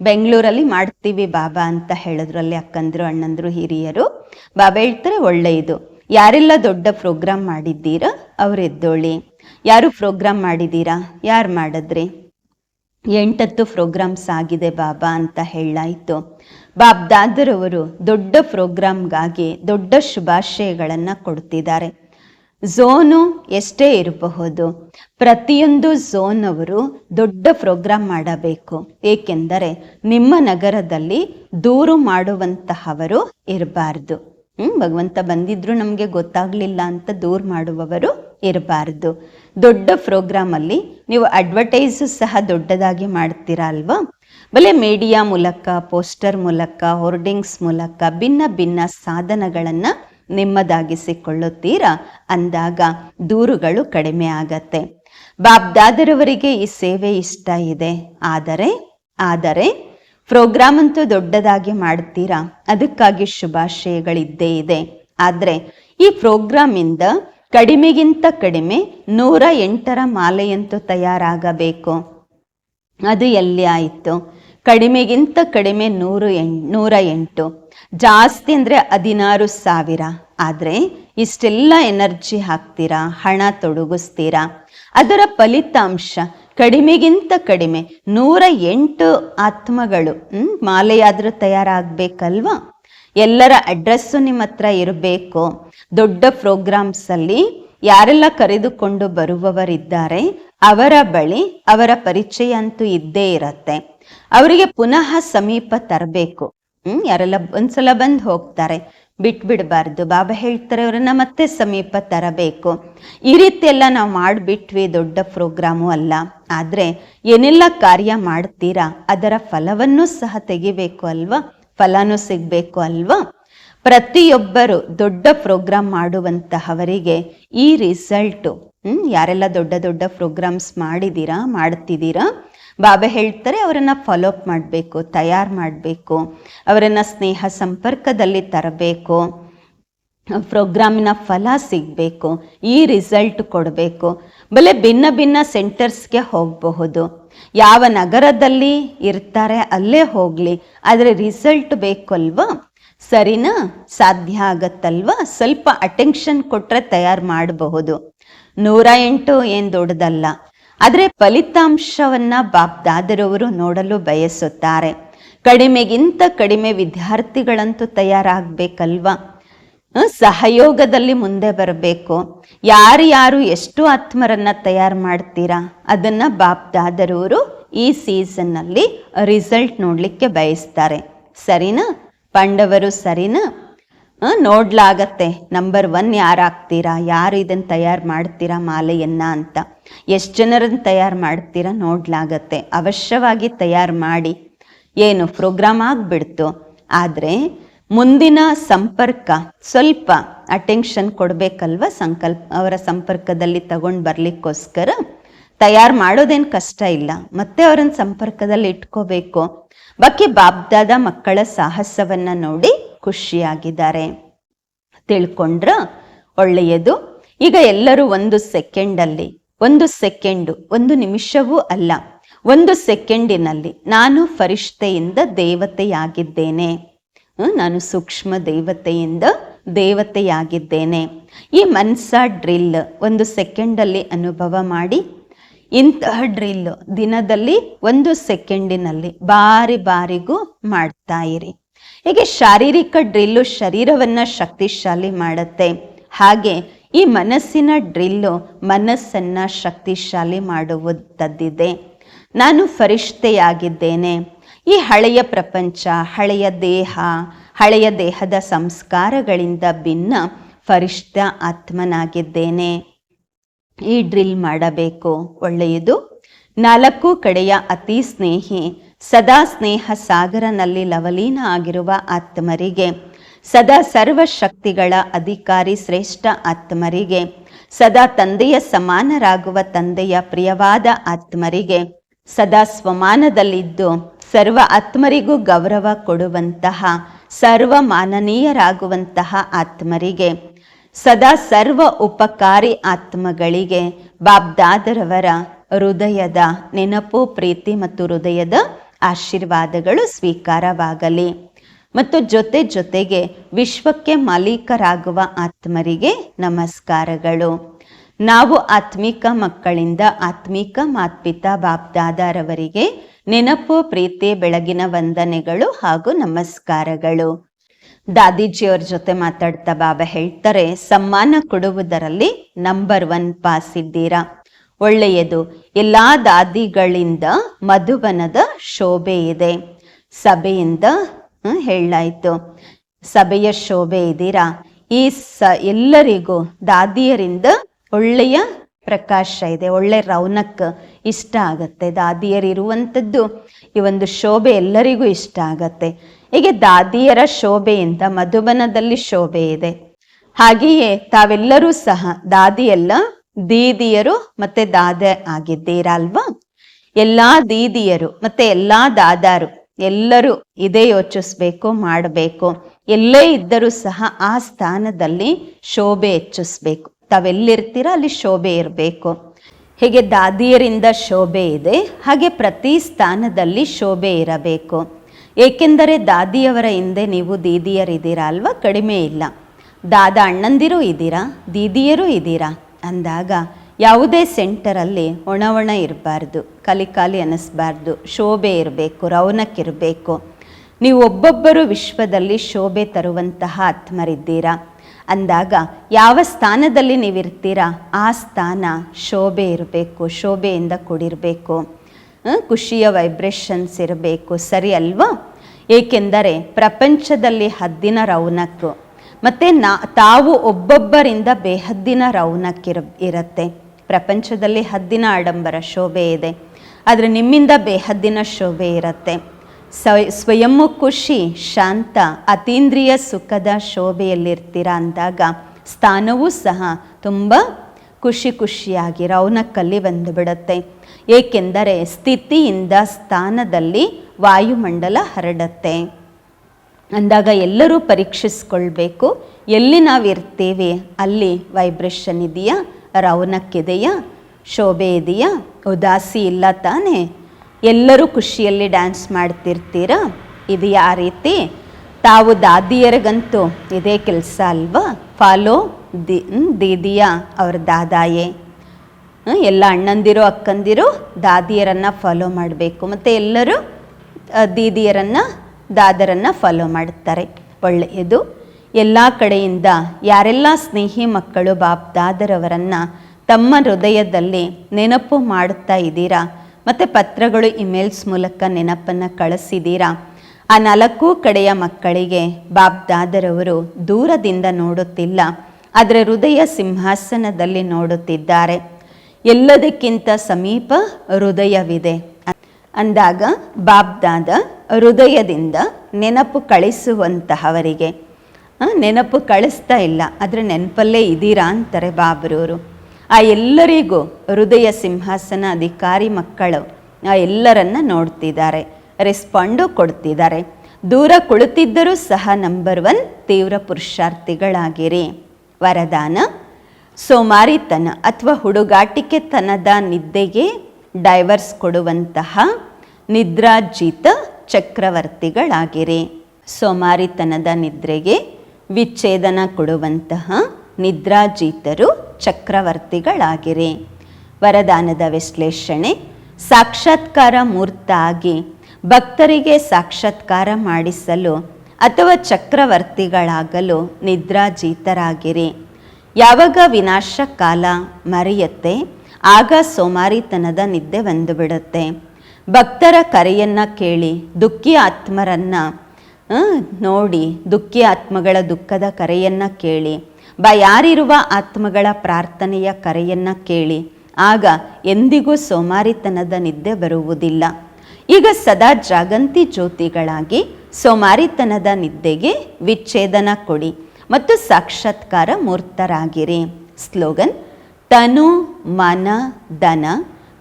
ಬೆಂಗಳೂರಲ್ಲಿ ಮಾಡ್ತೀವಿ ಬಾಬಾ ಅಂತ ಹೇಳಿದ್ರಲ್ಲಿ ಅಕ್ಕಂದ್ರು, ಅಣ್ಣಂದ್ರು, ಹಿರಿಯರು. ಬಾಬಾ ಹೇಳ್ತಾರೆ, ಒಳ್ಳೆಯದು. ಯಾರೆಲ್ಲ ದೊಡ್ಡ ಪ್ರೋಗ್ರಾಮ್ ಮಾಡಿದ್ದೀರಾ, ಅವ್ರು ಎದ್ದೋಳಿ. ಯಾರು ಪ್ರೋಗ್ರಾಮ್ ಮಾಡಿದ್ದೀರಾ, ಯಾರು ಮಾಡಿದ್ರಿ? ಎಂಟತ್ತು ಪ್ರೋಗ್ರಾಮ್ಸ್ ಆಗಿದೆ ಬಾಬಾ ಅಂತ ಹೇಳಾಯ್ತು. ಬಾಬ್ದಾದರವರು ದೊಡ್ಡ ಪ್ರೋಗ್ರಾಮ್ಗಾಗಿ ದೊಡ್ಡ ಶುಭಾಶಯಗಳನ್ನು ಕೊಡ್ತಿದ್ದಾರೆ. ಝೋನು ಎಷ್ಟೇ ಇರಬಹುದು. ಪ್ರತಿಯೊಂದು ಝೋನ್ ಅವರು ದೊಡ್ಡ ಪ್ರೋಗ್ರಾಮ್ ಮಾಡಬೇಕು. ಏಕೆಂದರೆ ನಿಮ್ಮ ನಗರದಲ್ಲಿ ದೂರು ಮಾಡುವಂತಹವರು ಇರಬಾರ್ದು. ಹ್ಮ್, ಭಗವಂತ ಬಂದಿದ್ರು ನಮಗೆ ಗೊತ್ತಾಗ್ಲಿಲ್ಲ ಅಂತ ದೂರ ಮಾಡುವವರು ಇರಬಾರ್ದು. ದೊಡ್ಡ ಪ್ರೋಗ್ರಾಮ್ ಅಲ್ಲಿ ನೀವು ಅಡ್ವರ್ಟೈಸ್ ಸಹ ದೊಡ್ಡದಾಗಿ ಮಾಡ್ತೀರಾ ಅಲ್ವಾ? ಬಲೆ ಮೀಡಿಯಾ ಮೂಲಕ ಪೋಸ್ಟರ್ ಮೂಲಕ ಹೋರ್ಡಿಂಗ್ಸ್ ಮೂಲಕ ಭಿನ್ನ ಭಿನ್ನ ಸಾಧನಗಳನ್ನ ನಿಮ್ಮದಾಗಿಸಿಕೊಳ್ಳುತ್ತೀರಾ? ಅಂದಾಗ ದೂರುಗಳು ಕಡಿಮೆ ಆಗತ್ತೆ. ಬಾಬ್ದಾದರವರಿಗೆ ಈ ಸೇವೆ ಇಷ್ಟ ಇದೆ. ಆದರೆ ಆದರೆ ಪ್ರೋಗ್ರಾಮ್ ಅಂತೂ ದೊಡ್ಡದಾಗಿ ಮಾಡ್ತೀರಾ? ಅದಕ್ಕಾಗಿ ಶುಭಾಶಯಗಳಿದ್ದೇ ಇದೆ. ಆದರೆ, ಈ ಪ್ರೋಗ್ರಾಮ್ ಇಂದ ಕಡಿಮೆಗಿಂತ ಕಡಿಮೆ ನೂರ ಎಂಟರ ಮಾಲೆಯಂತೂ ತಯಾರಾಗಬೇಕು. ಅದು ಎಲ್ಲಿ ಆಯಿತು? ಕಡಿಮೆಗಿಂತ ಕಡಿಮೆ ನೂರು ಎಂ, ನೂರ ಎಂಟು. ಜಾಸ್ತಿ ಅಂದರೆ ಹದಿನಾರು ಸಾವಿರ. ಆದರೆ ಇಷ್ಟೆಲ್ಲ ಎನರ್ಜಿ ಹಾಕ್ತೀರಾ? ಹಣ ತೊಡಗಿಸ್ತೀರಾ? ಅದರ ಫಲಿತಾಂಶ ಕಡಿಮೆಗಿಂತ ಕಡಿಮೆ. ನೂರ ಎಂಟು ಆತ್ಮಗಳು ಮಾಲೆಯಾದರೂ ತಯಾರಾಗಬೇಕಲ್ವಾ? ಎಲ್ಲರ ಅಡ್ರೆಸ್ಸು ನಿಮ್ಮ ಹತ್ರ ಇರಬೇಕು. ದೊಡ್ಡ ಪ್ರೋಗ್ರಾಮ್ಸ್ ಅಲ್ಲಿ ಯಾರೆಲ್ಲ ಕರೆದುಕೊಂಡು ಬರುವವರಿದ್ದಾರೆ, ಅವರ ಬಳಿ ಅವರ ಪರಿಚಯ ಅಂತೂ ಇದ್ದೇ ಇರತ್ತೆ. ಅವರಿಗೆ ಪುನಃ ಸಮೀಪ ತರಬೇಕು. ಹ್ಮ್, ಯಾರೆಲ್ಲ ಒಂದ್ಸಲ ಬಂದು ಹೋಗ್ತಾರೆ, ಬಿಟ್ಬಿಡಬಾರ್ದು. ಬಾಬಾ ಹೇಳ್ತಾರೆ, ಅವರನ್ನ ಮತ್ತೆ ಸಮೀಪ ತರಬೇಕು. ಈ ರೀತಿ ಎಲ್ಲ ನಾವು ಮಾಡಿಬಿಟ್ವಿ, ದೊಡ್ಡ ಪ್ರೋಗ್ರಾಮು ಅಲ್ಲ. ಆದ್ರೆ, ಏನೆಲ್ಲ ಕಾರ್ಯ ಮಾಡ್ತೀರಾ, ಅದರ ಫಲವನ್ನು ಸಹ ತೆಗಿಬೇಕು ಅಲ್ವಾ? ಫಲನೂ ಸಿಗ್ಬೇಕು ಅಲ್ವಾ? ಪ್ರತಿಯೊಬ್ಬರು ದೊಡ್ಡ ಪ್ರೋಗ್ರಾಮ್ ಮಾಡುವಂತಹವರಿಗೆ ಈ ರಿಸಲ್ಟು, ಹ್ಮ್, ಯಾರೆಲ್ಲ ದೊಡ್ಡ ದೊಡ್ಡ ಪ್ರೋಗ್ರಾಮ್ಸ್ ಮಾಡಿದ್ದೀರಾ ಮಾಡ್ತಿದ್ದೀರಾ ಬಾಬಾ ಹೇಳ್ತಾರೆ, ಅವರನ್ನು ಫಾಲೋ ಅಪ್ ಮಾಡಬೇಕು, ತಯಾರು ಮಾಡಬೇಕು, ಅವರನ್ನು ಸ್ನೇಹ ಸಂಪರ್ಕದಲ್ಲಿ ತರಬೇಕು, ಪ್ರೋಗ್ರಾಮಿನ ಫಲ ಸಿಗಬೇಕು, ಈ ರಿಸಲ್ಟ್ ಕೊಡಬೇಕು. ಬಲೆ ಭಿನ್ನ ಭಿನ್ನ ಸೆಂಟರ್ಸ್ಗೆ ಹೋಗಬಹುದು. ಯಾವ ನಗರದಲ್ಲಿ ಇರ್ತಾರೆ, ಅಲ್ಲೇ ಹೋಗಲಿ. ಆದರೆ ರಿಸಲ್ಟ್ ಬೇಕಲ್ವಾ? ಸರಿನಾ? ಸಾಧ್ಯ ಆಗತ್ತಲ್ವಾ? ಸ್ವಲ್ಪ ಅಟೆನ್ಷನ್ ಕೊಟ್ಟರೆ ತಯಾರು ಮಾಡಬಹುದು. ನೂರ ಎಂಟು ಏನು ದೊಡ್ಡದಲ್ಲ. ಆದರೆ ಫಲಿತಾಂಶವನ್ನ ಬಾಬ್ದಾದರವರು ನೋಡಲು ಬಯಸುತ್ತಾರೆ. ಕಡಿಮೆಗಿಂತ ಕಡಿಮೆ ವಿದ್ಯಾರ್ಥಿಗಳಂತೂ ತಯಾರಾಗಬೇಕಲ್ವಾ? ಸಹಯೋಗದಲ್ಲಿ ಮುಂದೆ ಬರಬೇಕು. ಯಾರ್ಯಾರು ಎಷ್ಟು ಆತ್ಮರನ್ನ ತಯಾರು ಮಾಡ್ತೀರಾ? ಅದನ್ನ ಬಾಬ್ದಾದರವರು ಈ ಸೀಸನ್ನಲ್ಲಿ ರಿಸಲ್ಟ್ ನೋಡಲಿಕ್ಕೆ ಬಯಸ್ತಾರೆ. ಸರಿನಾ? ಪಾಂಡವರು ಸರಿನಾ? ನೋಡ್ಲಾಗತ್ತೆ. ನಂಬರ್ ಒನ್ ಯಾರಾಗ್ತೀರಾ? ಯಾರು ಇದನ್ನು ತಯಾರು ಮಾಡ್ತೀರಾ ಮಾಲೆಯನ್ನ ಅಂತ. ಎಷ್ಟು ಜನರನ್ನು ತಯಾರು ಮಾಡ್ತೀರಾ ನೋಡ್ಲಾಗತ್ತೆ. ಅವಶ್ಯವಾಗಿ ತಯಾರು ಮಾಡಿ. ಏನು, ಪ್ರೋಗ್ರಾಮ್ ಆಗಿಬಿಡ್ತು. ಆದರೆ ಮುಂದಿನ ಸಂಪರ್ಕ ಸ್ವಲ್ಪ ಅಟೆನ್ಷನ್ ಕೊಡಬೇಕಲ್ವ ಸಂಕಲ್ಪ, ಅವರ ಸಂಪರ್ಕದಲ್ಲಿ ತಗೊಂಡು ಬರಲಿಕ್ಕೋಸ್ಕರ? ತಯಾರು ಮಾಡೋದೇನು ಕಷ್ಟ ಇಲ್ಲ. ಮತ್ತೆ ಅವರನ್ನು ಸಂಪರ್ಕದಲ್ಲಿ ಇಟ್ಕೋಬೇಕು ಬಾಕಿ ಬಾಬ್ದಾದ ಮಕ್ಕಳ ಸಾಹಸವನ್ನು ನೋಡಿ ಖುಷಿಯಾಗಿದ್ದಾರೆ. ತಿಳ್ಕೊಂಡ್ರ ಒಳ್ಳೆಯದು. ಈಗ ಎಲ್ಲರೂ ಒಂದು ಸೆಕೆಂಡಲ್ಲಿ, ಒಂದು ಸೆಕೆಂಡು, ಒಂದು ನಿಮಿಷವೂ ಅಲ್ಲ, ಒಂದು ಸೆಕೆಂಡಿನಲ್ಲಿ ನಾನು ಫರಿಷ್ಠೆಯಿಂದ ದೇವತೆಯಾಗಿದ್ದೇನೆ. ನಾನು ಸೂಕ್ಷ್ಮ ದೇವತೆಯಿಂದ ದೇವತೆಯಾಗಿದ್ದೇನೆ. ಈ ಮನ್ಸ ಡ್ರಿಲ್ ಒಂದು ಸೆಕೆಂಡಲ್ಲಿ ಅನುಭವ ಮಾಡಿ, ಇಂತಹ ಡ್ರಿಲ್ ದಿನದಲ್ಲಿ ಒಂದು ಸೆಕೆಂಡಿನಲ್ಲಿ ಬಾರಿ ಬಾರಿಗೂ ಮಾಡ್ತಾ ಇರಿ. ಹೀಗೆ ಶಾರೀರಿಕ ಡ್ರಿಲ್ಲು ಶರೀರವನ್ನು ಶಕ್ತಿಶಾಲಿ ಮಾಡುತ್ತೆ. ಹಾಗೆ ಈ ಮನಸ್ಸಿನ ಡ್ರಿಲ್ಲು ಮನಸ್ಸನ್ನ ಶಕ್ತಿಶಾಲಿ ಮಾಡುವುದದ್ದಿದೆ ನಾನು ಫರಿಷ್ಠೆಯಾಗಿದ್ದೇನೆ. ಈ ಹಳೆಯ ಪ್ರಪಂಚ, ಹಳೆಯ ದೇಹ, ಹಳೆಯ ದೇಹದ ಸಂಸ್ಕಾರಗಳಿಂದ ಭಿನ್ನ ಫರಿಷ್ಠ ಆತ್ಮನಾಗಿದ್ದೇನೆ. ಈ ಡ್ರಿಲ್ ಮಾಡಬೇಕು. ಒಳ್ಳೆಯದು. ನಾಲ್ಕು ಕಡೆಯ ಅತಿ ಸ್ನೇಹಿ ಸದಾ ಸ್ನೇಹ ಸಾಗರನಲ್ಲಿ ಲವಲೀನ ಆಗಿರುವ ಆತ್ಮರಿಗೆ, ಸದಾ ಸರ್ವಶಕ್ತಿಗಳ ಅಧಿಕಾರಿ ಶ್ರೇಷ್ಠ ಆತ್ಮರಿಗೆ, ಸದಾ ತಂದೆಯ ಸಮಾನರಾಗುವ ತಂದೆಯ ಪ್ರಿಯವಾದ ಆತ್ಮರಿಗೆ, ಸದಾ ಸ್ವಮಾನದಲ್ಲಿದ್ದು ಸರ್ವ ಆತ್ಮರಿಗೂ ಗೌರವ ಕೊಡುವಂತಹ, ಸರ್ವ ಮಾನನೀಯರಾಗುವಂತಹ ಆತ್ಮರಿಗೆ, ಸದಾ ಸರ್ವ ಉಪಕಾರಿ ಆತ್ಮಗಳಿಗೆ ಬಾಬ್ದಾದರವರ ಹೃದಯದ ನೆನಪು, ಪ್ರೀತಿ ಮತ್ತು ಹೃದಯದ ಆಶೀರ್ವಾದಗಳು ಸ್ವೀಕಾರವಾಗಲಿ. ಮತ್ತು ಜೊತೆ ಜೊತೆಗೆ ವಿಶ್ವಕ್ಕೆ ಮಾಲೀಕರಾಗುವ ಆತ್ಮರಿಗೆ ನಮಸ್ಕಾರಗಳು. ನಾವು ಆತ್ಮಿಕ ಮಕ್ಕಳಿಂದ ಆತ್ಮಿಕ ಮಾತ್ಪಿತಾ ಬಾಬ್ದಾದಾರವರಿಗೆ ನೆನಪು, ಪ್ರೀತಿ, ಬೆಳಗಿನ ವಂದನೆಗಳು ಹಾಗೂ ನಮಸ್ಕಾರಗಳು. ದಾದೀಜಿಯವ್ರ ಜೊತೆ ಮಾತಾಡ್ತಾ ಬಾಬಾ ಹೇಳ್ತಾರೆ, ಸಮ್ಮಾನ ಕೊಡುವುದರಲ್ಲಿ ನಂಬರ್ ಒನ್ ಪಾಸ್ ಇದ್ದೀರಾ ಒಳ್ಳೆಯದು. ಎಲ್ಲ ದಾದಿಗಳಿಂದ ಮಧುಬನದ ಶೋಭೆ ಇದೆ. ಸಭೆಯಿಂದ ಹೇಳಾಯಿತು ಸಭೆಯ ಶೋಭೆ ಇದ್ದೀರಾ? ಈ ಸ, ಎಲ್ಲರಿಗೂ, ದಾದಿಯರಿಂದ ಒಳ್ಳೆಯ ಪ್ರಕಾಶ ಇದೆ. ಒಳ್ಳೆ ರೌನಕ್ ಇಷ್ಟ ಆಗತ್ತೆ. ದಾದಿಯರಿರುವಂಥದ್ದು, ಈ ಒಂದು ಶೋಭೆ ಎಲ್ಲರಿಗೂ ಇಷ್ಟ ಆಗತ್ತೆ. ಹೀಗೆ ದಾದಿಯರ ಶೋಭೆಯಿಂದ ಮಧುಬನದಲ್ಲಿ ಶೋಭೆ ಇದೆ. ಹಾಗೆಯೇ ತಾವೆಲ್ಲರೂ ಸಹ, ದಾದಿಯೆಲ್ಲ ದೀದಿಯರು ಮತ್ತೆ ದಾದೆ ಆಗಿದ್ದೀರಾ ಅಲ್ವಾ ಎಲ್ಲಾ ದೀದಿಯರು ಮತ್ತೆ ಎಲ್ಲಾ ದಾದಾರು ಎಲ್ಲರೂ ಇದೇ ಯೋಚಿಸ್ಬೇಕು, ಮಾಡಬೇಕು. ಎಲ್ಲೇ ಇದ್ದರೂ ಸಹ ಆ ಸ್ಥಾನದಲ್ಲಿ ಶೋಭೆ ಹೆಚ್ಚಿಸ್ಬೇಕು. ತಾವೆಲ್ಲಿರ್ತೀರ ಅಲ್ಲಿ ಶೋಭೆ ಇರಬೇಕು. ಹೇಗೆ ದಾದಿಯರಿಂದ ಶೋಭೆ ಇದೆ, ಹಾಗೆ ಪ್ರತಿ ಸ್ಥಾನದಲ್ಲಿ ಶೋಭೆ ಇರಬೇಕು. ಏಕೆಂದರೆ ದಾದಿಯವರ ಹಿಂದೆ ನೀವು ದೀದಿಯರಿದ್ದೀರಾ ಅಲ್ವಾ ಕಡಿಮೆ ಇಲ್ಲ. ದಾದ ಅಣ್ಣಂದಿರೂ ಇದ್ದೀರಾ? ದೀದಿಯರೂ ಇದ್ದೀರಾ? ಅಂದಾಗ ಯಾವುದೇ ಸೆಂಟರಲ್ಲಿ ಒಣ ಒಣ ಇರಬಾರ್ದು, ಖಾಲಿ ಖಾಲಿ ಅನ್ನಿಸ್ಬಾರ್ದು ಶೋಭೆ ಇರಬೇಕು ರೌನಕ್ ಇರಬೇಕು ನೀವು ಒಬ್ಬೊಬ್ಬರು ವಿಶ್ವದಲ್ಲಿ ಶೋಭೆ ತರುವಂತಹ ಆತ್ಮರಿದ್ದೀರಾ? ಅಂದಾಗ ಯಾವ ಸ್ಥಾನದಲ್ಲಿ ನೀವಿರ್ತೀರಾ? ಆ ಸ್ಥಾನ ಶೋಭೆ ಇರಬೇಕು, ಶೋಭೆಯಿಂದ ಕೂಡಿರಬೇಕು. ಖುಷಿಯ ವೈಬ್ರೇಷನ್ಸ್ ಇರಬೇಕು, ಸರಿ ಅಲ್ವಾ? ಏಕೆಂದರೆ ಪ್ರಪಂಚದಲ್ಲಿ ಹದ್ದಿನ ರೌನಕ್ಕು ಮತ್ತು ನಾ, ತಾವು ಒಬ್ಬೊಬ್ಬರಿಂದ ಬೇಹದ್ದಿನ ರೌನಕ್ಕಿರ, ಇರುತ್ತೆ. ಪ್ರಪಂಚದಲ್ಲಿ ಹದ್ದಿನ ಆಡಂಬರ ಶೋಭೆ ಇದೆ. ಆದರೆ ನಿಮ್ಮಿಂದ ಬೇಹದ್ದಿನ ಶೋಭೆ ಇರತ್ತೆ. ಸ್ವ, ಸ್ವಯಂ ಖುಷಿ, ಶಾಂತ, ಅತೀಂದ್ರಿಯ ಸುಖದ ಶೋಭೆಯಲ್ಲಿರ್ತೀರ ಅಂದಾಗ ಸ್ಥಾನವೂ ಸಹ ತುಂಬ ಖುಷಿ ಖುಷಿಯಾಗಿ ರೌನಕ್ಕಲ್ಲಿ ಬಂದುಬಿಡುತ್ತೆ ಏಕೆಂದರೆ ಸ್ಥಿತಿಯಿಂದ ಸ್ಥಾನದಲ್ಲಿ ವಾಯುಮಂಡಲ ಹರಡತ್ತೆ. ಅಂದಾಗ ಎಲ್ಲರೂ ಪರೀಕ್ಷಿಸ್ಕೊಳ್ಬೇಕು. ಎಲ್ಲಿ ನಾವು ಇರ್ತೇವೆ ಅಲ್ಲಿ ವೈಬ್ರೇಷನ್ ಇದೆಯಾ? ರೌನಕ್ ಇದೆಯಾ ಶೋಭೆ ಇದೆಯಾ? ಉದಾಸಿ ಇಲ್ಲ ತಾನೇ? ಎಲ್ಲರೂ ಖುಷಿಯಲ್ಲಿ ಡ್ಯಾನ್ಸ್ ಮಾಡ್ತಿರ್ತೀರಾ? ಇದೆಯಾ ಯಾವ ರೀತಿ? ತಾವು ದಾದಿಯರಿಗಂತೂ ಇದೇ ಕೆಲಸ ಅಲ್ವಾ? ಫಾಲೋ ದಿ ದೀದಿಯ ಅವ್ರ ದಾದಾಯೇ. ಎಲ್ಲ ಅಣ್ಣಂದಿರು, ಅಕ್ಕಂದಿರು ದಾದಿಯರನ್ನು ಫಾಲೋ ಮಾಡಬೇಕು. ಮತ್ತು ಎಲ್ಲರೂ ದೀದಿಯರನ್ನು ದಾದರನ್ನು ಫಾಲೋ ಮಾಡುತ್ತಾರೆ. ಒಳ್ಳೆಯದು. ಎಲ್ಲ ಕಡೆಯಿಂದ ಯಾರೆಲ್ಲ ಸ್ನೇಹಿ ಮಕ್ಕಳು ಬಾಪ್ ದಾದರವರನ್ನು ತಮ್ಮ ಹೃದಯದಲ್ಲಿ ನೆನಪು ಮಾಡುತ್ತಾ ಇದ್ದೀರಾ? ಮತ್ತು ಪತ್ರಗಳು ಇಮೇಲ್ಸ್ ಮೂಲಕ ನೆನಪನ್ನು ಕಳಿಸಿದ್ದೀರಾ? ಆ ನಾಲ್ಕು ಕಡೆಯ ಮಕ್ಕಳಿಗೆ ಬಾಪ್ ದಾದರವರು ದೂರದಿಂದ ನೋಡುತ್ತಿಲ್ಲ. ಆದರೆ ಹೃದಯ ಸಿಂಹಾಸನದಲ್ಲಿ ನೋಡುತ್ತಿದ್ದಾರೆ. ಎಲ್ಲದಕ್ಕಿಂತ ಸಮೀಪ ಹೃದಯವಿದೆ. ಅಂದಾಗ ಬಾಬ್ದಾದ ಹೃದಯದಿಂದ ನೆನಪು ಕಳಿಸುವಂತಹವರಿಗೆ. ನೆನಪು ಕಳಿಸ್ತಾ ಇಲ್ಲ. ಅದರ ನೆನಪಲ್ಲೇ ಇದ್ದೀರಾ ಅಂತಾರೆ ಬಾಬ್ರವರು ಆ ಎಲ್ಲರಿಗೂ ಹೃದಯ ಸಿಂಹಾಸನ ಅಧಿಕಾರಿ ಮಕ್ಕಳು ಆ ಎಲ್ಲರನ್ನ ನೋಡ್ತಿದ್ದಾರೆ. ರೆಸ್ಪಾಂಡು ಕೊಡ್ತಿದ್ದಾರೆ. ದೂರ ಕುಳಿತಿದ್ದರೂ ಸಹ ನಂಬರ್ ಒನ್ ತೀವ್ರ ಪುರುಷಾರ್ಥಿಗಳಾಗಿರಿ. ವರದಾನ, ಸೋಮಾರಿತನ ಅಥವಾ ಹುಡುಗಾಟಿಕೆತನದ ನಿದ್ದೆಗೆ ಡೈವರ್ಸ್ ಕೊಡುವಂತಹ ನಿದ್ರಾಜಿತ ಚಕ್ರವರ್ತಿಗಳಾಗಿರಿ. ಸೋಮಾರಿತನದ ನಿದ್ರೆಗೆ ವಿಚ್ಛೇದನ ಕೊಡುವಂತಹ ನಿದ್ರಾಜೀತರು ಚಕ್ರವರ್ತಿಗಳಾಗಿರಿ. ವರದಾನದ ವಿಶ್ಲೇಷಣೆ ಸಾಕ್ಷಾತ್ಕಾರ ಮೂರ್ತ ಆಗಿ ಭಕ್ತರಿಗೆ ಸಾಕ್ಷಾತ್ಕಾರ ಮಾಡಿಸಲು ಅಥವಾ ಚಕ್ರವರ್ತಿಗಳಾಗಲು ನಿದ್ರಾಜೀತರಾಗಿರಿ ಯಾವಾಗ ವಿನಾಶ ಕಾಲ ಮರೆಯುತ್ತೆ ಆಗ ಸೋಮಾರಿತನದ ನಿದ್ದೆ ಬಂದುಬಿಡುತ್ತೆ ಭಕ್ತರ ಕರೆಯನ್ನ ಕೇಳಿ ದುಃಖಿ ಆತ್ಮರನ್ನ ನೋಡಿ ದುಃಖಿ ಆತ್ಮಗಳ ದುಃಖದ ಕರೆಯನ್ನ ಕೇಳಿ, ಬ ಯಾರಿರುವ ಆತ್ಮಗಳ ಪ್ರಾರ್ಥನೆಯ ಕರೆಯನ್ನ ಕೇಳಿ. ಆಗ ಎಂದಿಗೂ ಸೋಮಾರಿತನದ ನಿದ್ದೆ ಬರುವುದಿಲ್ಲ. ಈಗ ಸದಾ ಜಾಗಂತಿ ಜ್ಯೋತಿಗಳಾಗಿ ಸೋಮಾರಿತನದ ನಿದ್ದೆಗೆ ವಿಚ್ಛೇದನ ಕೊಡಿ ಮತ್ತು ಸಾಕ್ಷಾತ್ಕಾರ ಮೂರ್ತರಾಗಿರಿ. ಸ್ಲೋಗನ್ ತನು ಮನ ದನ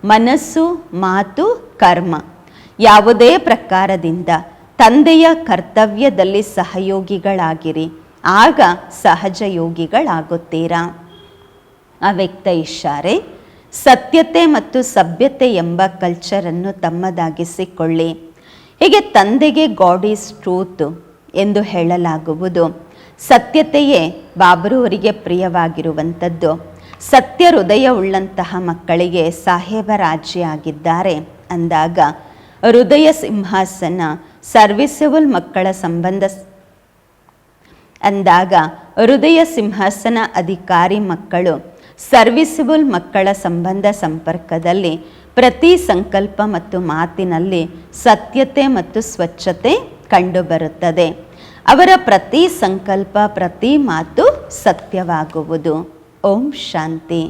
ಮನಸ್ಸು ಮಾತು ಕರ್ಮ. ಯಾವುದೇ ಪ್ರಕಾರದಿಂದ ತಂದೆಯ ಕರ್ತವ್ಯದಲ್ಲಿ ಸಹಯೋಗಿಗಳಾಗಿರಿ, ಆಗ ಸಹಜ ಯೋಗಿಗಳಾಗುತ್ತೀರಾ ಅವ್ಯಕ್ತ ಇಷಾರೆ ಸತ್ಯತೆ ಮತ್ತು ಸಭ್ಯತೆ ಎಂಬ ಕಲ್ಚರನ್ನು ತಮ್ಮದಾಗಿಸಿಕೊಳ್ಳಿ. ಹೀಗೆ ತಂದೆಗೆ ಗಾಡ್ ಈಸ್ ಟ್ರೂತ್ ಎಂದು ಹೇಳಲಾಗುವುದು. ಸತ್ಯತೆಯೇ ಬಾಬರುವರಿಗೆ ಪ್ರಿಯವಾಗಿರುವಂಥದ್ದು. ಸತ್ಯ ಹೃದಯ ಉಳ್ಳಂತಹ ಮಕ್ಕಳಿಗೆ ಆಗಿದ್ದಾರೆ ಅಂದಾಗ ಹೃದಯ ಸಿಂಹಾಸನ, ಸರ್ವಿಸಬಲ್ ಮಕ್ಕಳ ಸಂಬಂಧ ಅಂದಾಗ ಹೃದಯ ಸಿಂಹಾಸನ ಅಧಿಕಾರಿ ಮಕ್ಕಳು, ಸರ್ವಿಸಬಲ್ ಮಕ್ಕಳ ಸಂಬಂಧ ಸಂಪರ್ಕದಲ್ಲಿ ಪ್ರತಿ ಸಂಕಲ್ಪ ಮತ್ತು ಮಾತಿನಲ್ಲಿ ಸತ್ಯತೆ ಮತ್ತು ಸ್ವಚ್ಛತೆ ಕಂಡುಬರುತ್ತದೆ. ಅವರ ಪ್ರತಿ ಸಂಕಲ್ಪ, ಪ್ರತಿ ಮಾತು ಸತ್ಯವಾಗುವುದು. ಓಂ ಶಾಂತಿ